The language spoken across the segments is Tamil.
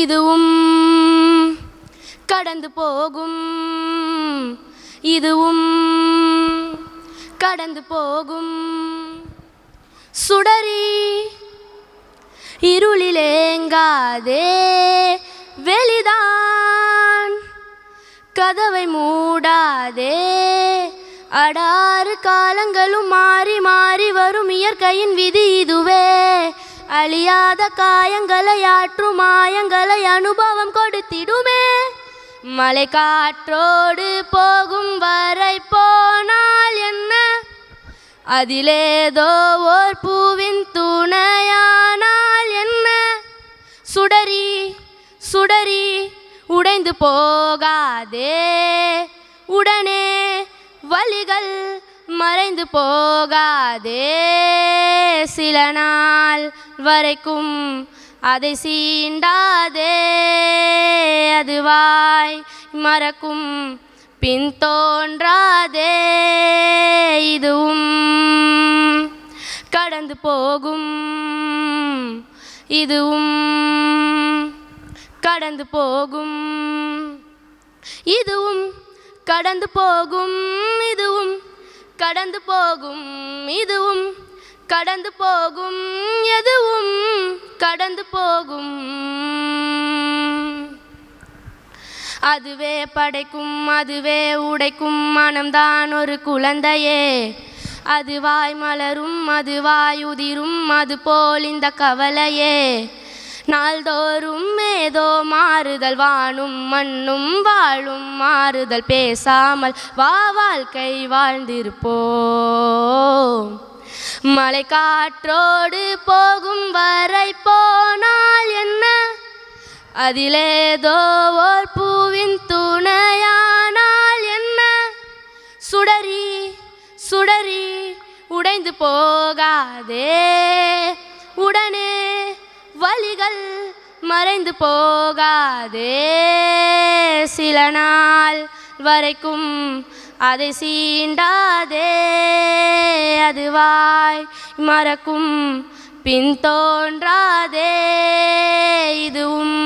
இதுவும் கடந்து போகும். இதுவும் கடந்து போகும். சுடரி இருளிலேங்காதே வெளிதான். கதவை மூடாதே அடாறு காலங்களும் மாறி மாறி வரும். இயற்கையின் விதி இதுவே. அழியாத காயங்களை ஆற்றும் மாயங்களை அனுபவம் கொடுத்திடுமே. மலை காற்றோடு போகும் வரை போனால் என்ன? அதிலேதோ ஓர் பூவின் துணையானால் என்ன? சுடரி சுடரி உடைந்து போகாதே. உடனே வழிகள் மறைந்து போகாதே. சில நாள் வரைக்கும் அதை சீண்டாதே. அதுவாய் மறக்கும் பின் தோன்றாதே. இதுவும் கடந்து போகும் இதுவும் கடந்து போகும் இதுவும் கடந்து போகும் இதுவும் கடந்து போகும் இதுவும் கடந்து போகும் எதுவும் கடந்து போகும். அதுவே படைக்கும் அதுவே உடைக்கும் மனம்தான் ஒரு குழந்தையே. அது வாய் மலரும் அது வாய் உதிரும் அது போல் இந்த கவலையே. நாள்தோறும் மே மாறுதல் வானும் மண்ணும் வாழும் மாறுதல் பேசாமல் வா வாழ்க்கை வாழ்ந்திருப்போம். மலை காற்றோடு போகும் வரை போனால் என்ன? அதிலேதோ ஓர் பூவின் துணையானால் என்ன? சுடரி சுடரி உடைந்து போகாதே. உடனே வழிகள் மறைந்து போகாதே. சில நாள் வரைக்கும் அதை சீண்டாதே. அதுவாய் மறக்கும் பின் தோன்றாதே. இதுவும்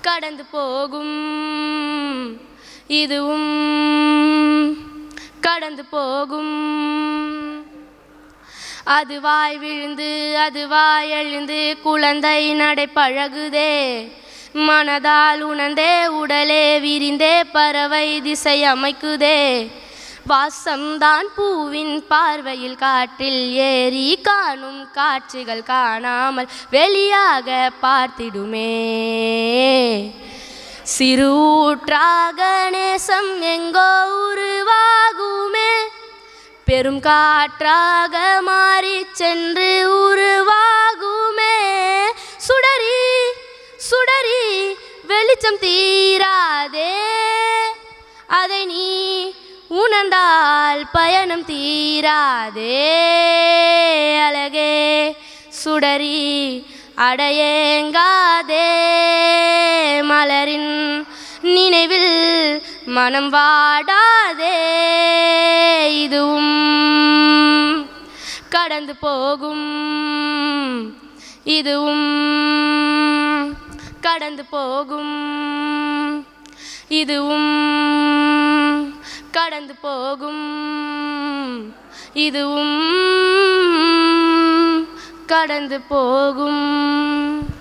கடந்து போகும் இதுவும் கடந்து போகும். அது வாய் விழுந்து அது வாய் எழுந்து குழந்தை நடை பழகுதே. மனதால் உணர்ந்தே உடலே விரிந்தே பறவை திசை அமைக்குதே. வாசம்தான் பூவின் பார்வையில் காற்றில் ஏறி காணும் காட்சிகள் காணாமல் வெளியாக பார்த்திடுமே. சிறு ஊற்றாக நேசம் எங்கோ உருவாக பெரும் காற்றாக மாறி சென்று உருவாகுமே. சுடரி சுடரி வெளிச்சம் தீராதே. அதை நீ உணர்ந்தால் பயணம் தீராதே. அழகே சுடரி அடையேங்காதே. மலரின் நினைவில் மனம் வாடா கடந்து போகும். இதுவும் கடந்து போகும். இதுவும் கடந்து போகும். இதுவும் கடந்து போகும்.